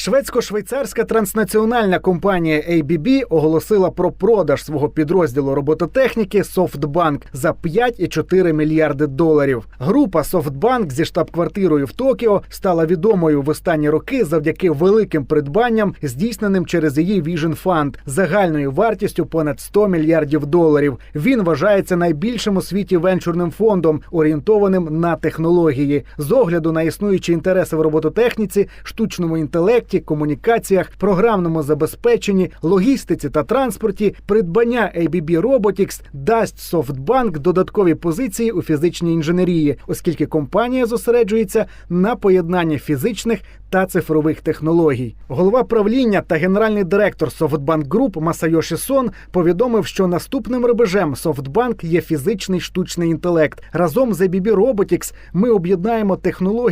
Шведсько-швейцарська транснаціональна компанія ABB оголосила про продаж свого підрозділу робототехніки SoftBank за 5,4 мільярди доларів. Група SoftBank зі штаб-квартирою в Токіо стала відомою в останні роки завдяки великим придбанням, здійсненим через її Vision Fund, загальною вартістю понад 100 мільярдів доларів. Він вважається найбільшим у світі венчурним фондом, орієнтованим на технології, з огляду на існуючі інтереси в робототехніці, штучному інтелекті, комунікаціях, програмному забезпеченні, логістиці та транспорті. Придбання ABB Robotics дасть SoftBank додаткові позиції у фізичній інженерії, оскільки компанія зосереджується на поєднанні фізичних та цифрових технологій. Голова правління та генеральний директор SoftBank Group Масайоші Сон повідомив, що наступним рубежем SoftBank є фізичний штучний інтелект. Разом з ABB Robotics ми об'єднаємо технології